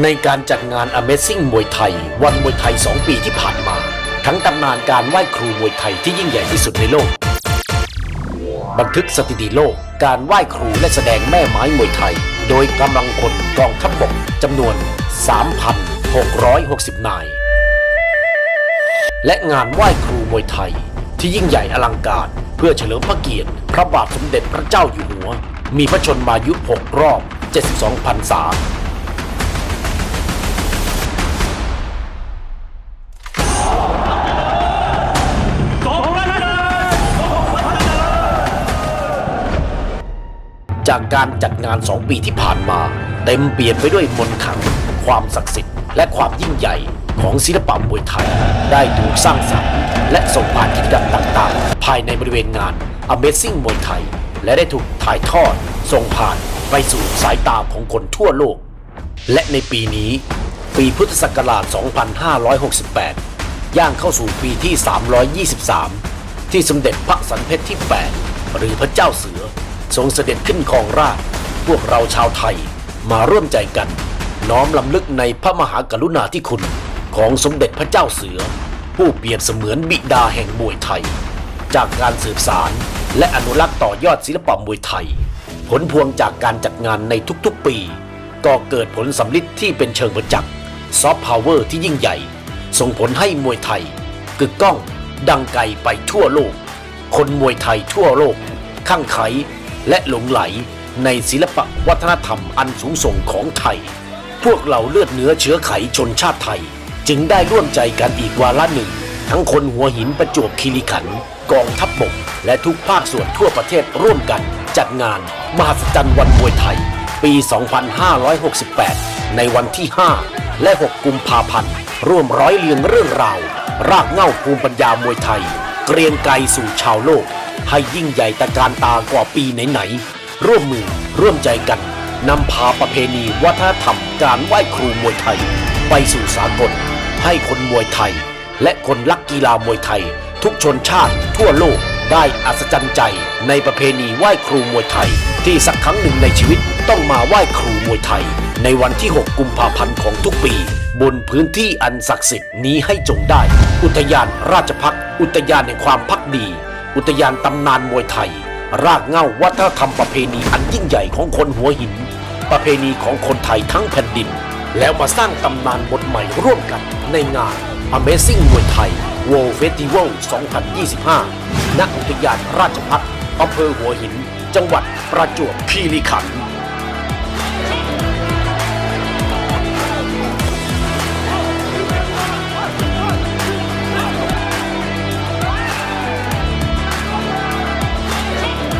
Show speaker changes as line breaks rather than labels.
ในการจัดงาน Amazing มวยไทย วันมวยไทย 2 ปีที่ผ่านมา ทั้งตำนานการไหว้ครูมวยไทยที่ยิ่งใหญ่ที่สุดในโลก บันทึกสถิติโลก การไหว้ครูและแสดงแม่ไม้มวยไทย โดยกำลังพลกองทัพบกจำนวน 3,660 นาย และงานไหว้ครูมวยไทย ที่ยิ่งใหญ่อลังการ เพื่อเฉลิมพระเกียรติ พระบาทสมเด็จพระเจ้าอยู่หัว มีพระชนมายุ 6 รอบ 72พรรษา จากการจัดงาน2ปีที่ผ่านมา เต็มเปลี่ยนไปด้วยมนต์ขลัง ความศักดิ์สิทธิ์และความยิ่งใหญ่ของศิลปะมวยไทย ได้ถูกสร้างสรรค์และส่งผ่านกิจกรรมต่างๆ ภายในบริเวณงาน Amazing มวยไทย และได้ถูกถ่ายทอด ส่งผ่านไปสู่สายตาของคนทั่วโลก และในปีนี้ ปีพุทธศักราช 2568 ย่างเข้าสู่ปีที่ 323 ที่สมเด็จพระสันเพชรที่ 8 หรือพระเจ้าเสือ ทรงเสด็จขึ้นครองราชพวกเราชาวไทยมาร่วมใจกัน น้อมลำลึกในพระมหากรุณาธิคุณของสมเด็จพระเจ้าเสือ ผู้เปรียบเสมือนบิดาแห่งมวยไทย จากการสืบสารและอนุรักษ์ต่อยอดศิลปะมวยไทย ผลพวงจากการจัดงานในทุกๆปี ก็เกิดผลสำลิดที่เป็นเชิงประจักษ์ซอฟต์พาวเวอร์ที่ยิ่งใหญ่ ส่งผลให้มวยไทยกึกก้องดังไกลไปทั่วโลก คนมวยไทยทั่วโลกข้างไข และหลงไหลในศิลปะวัฒนธรรมอันสูงส่งของไทย พวกเราเลือดเนื้อเชื้อไขชนชาติไทย จึงได้ร่วมใจกันอีกวาระหนึ่ง ทั้งคนหัวหินประจวบคีรีขันธ์กองทัพบบกและทุกภาคส่วนทั่วประเทศร่วมกัน จัดงาน มหัศจรรย์วันมวยไทย ปี 2568 ในวันที่ 5 และ 6 กุมภาพันธ์ร่วมร้อยเรียงเรื่องราว รากเหง้าภูมิปัญญามวยไทย เกรียงไกรสู่ชาวโลก ให้ยิ่งใหญ่ตะการตากว่าปีไหนๆ ร่วมมือร่วมใจกัน นำพาประเพณีวัฒนธรรมการไหว้ครูมวยไทย ไปสู่สากล ให้คนมวยไทย และคนรักกีฬามวยไทย ทุกชนชาติทั่วโลกได้อัศจรรย์ใจในประเพณีไหว้ครูมวยไทย ที่สักครั้งหนึ่งในชีวิตต้องมาไหว้ครูมวยไทย ในวันที่ 6 กุมภาพันธ์ของทุกปี บนพื้นที่อันศักดิ์สิทธิ์นี้ให้จงได้ อุทยานราชพักอุทยานแห่งความพักดี อุทยานตำนานมวยไทย รากเง้าวัฒนธรรมประเพณีอันยิ่งใหญ่ของคนหัวหิน ประเพณีของคนไทยทั้งแผ่นดิน แล้วมาสร้างตำนานบทใหม่ร่วมกันในงาน Amazing มวยไทย World Festival 2025 ณ อุทยานราชพัฒน์อำเภอหัวหิน จังหวัดประจวบคีรีขันธ์